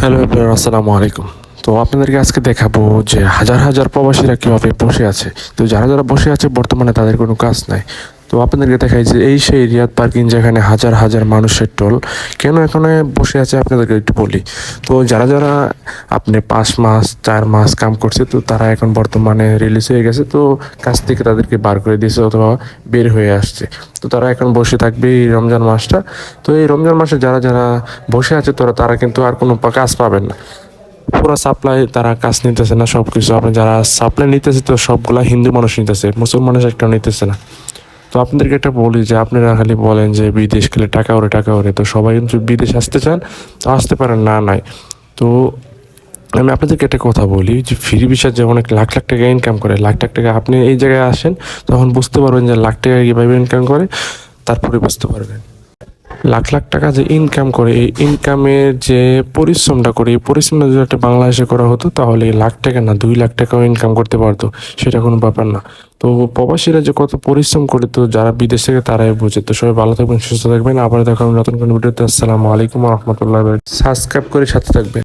Hello আসসালামু আলাইকুম। তো আপনাদেরকে আজকে দেখাবো যে হাজার হাজার প্রবাসীরা কীভাবে বসে আছে। তো যারা যারা বসে আছে, বর্তমানে তাদের কোনো কাজ নাই। তো আপনাদেরকে দেখাই যে এই সেই রিয়াদ পার্কিং যেখানে হাজার হাজার মানুষের টোল, কেন এখানে বসে আছে আপনাদেরকে একটু বলি। তো যারা যারা আপনি পাঁচ মাস, চার মাস কাম করছে, তো তারা এখন বর্তমানে রিলিজ হয়ে গেছে, তো কাজ থেকে তাদেরকে বার করে দিয়েছে অথবা বের হয়ে আসছে। তো তারা এখন বসে থাকবে এই রমজান মাসটা। তো এই রমজান মাসে যারা যারা বসে আছে, তোরা, তারা কিন্তু আর কোনো কাজ পাবেন না। পুরো সাপ্লাই তারা কাজ নিতেছে না সব কিছু আপনি যারা সাপ্লাই নিতেছে, তো সবগুলা হিন্দু মানুষ নিতেছে মুসলমান একটা নিতেছে না। তো আপনাদেরকে একটা বলি যে, আপনারা খালি বলেন যে, বিদেশ গেলে টাকা ওরে টাকা ওরে। তো সবাই কিন্তু বিদেশ আসতে চান, তো আসতে পারেন, না, নাই। তো আমি আপনাদেরকে একটা কথা বলি যে, ফ্রি ভিসা যে অনেক লাখ লাখ টাকা ইনকাম করে, লাখ লাখ টাকা আপনি এই জায়গায় আসেন, তখন বুঝতে পারবেন যে লাখ টাকা কীভাবে ইনকাম করে, তারপরে বুঝতে পারবেন। লাখ লাখ টাকা যে ইনকাম করে, এই ইনকামের যে পরিশ্রমটা করে, এই পরিশ্রমটা যদি একটা বাংলাদেশে করা হতো, তাহলে লাখ টাকা না, দুই লাখ টাকাও ইনকাম করতে পারতো, সেটা কোনো ব্যাপার না। তো প্রবাসীরা যে কত পরিশ্রম করে, তো যারা বিদেশ থেকে তারাই বোঝে। তো সবাই ভালো থাকবেন, সুস্থ থাকবেন। আবার দেখা নতুন কোনো ভিডিওতে। আসসালামু আলাইকুম রহমতুল্লাহ সাবস্ক্রাইব করে সাথে থাকবেন।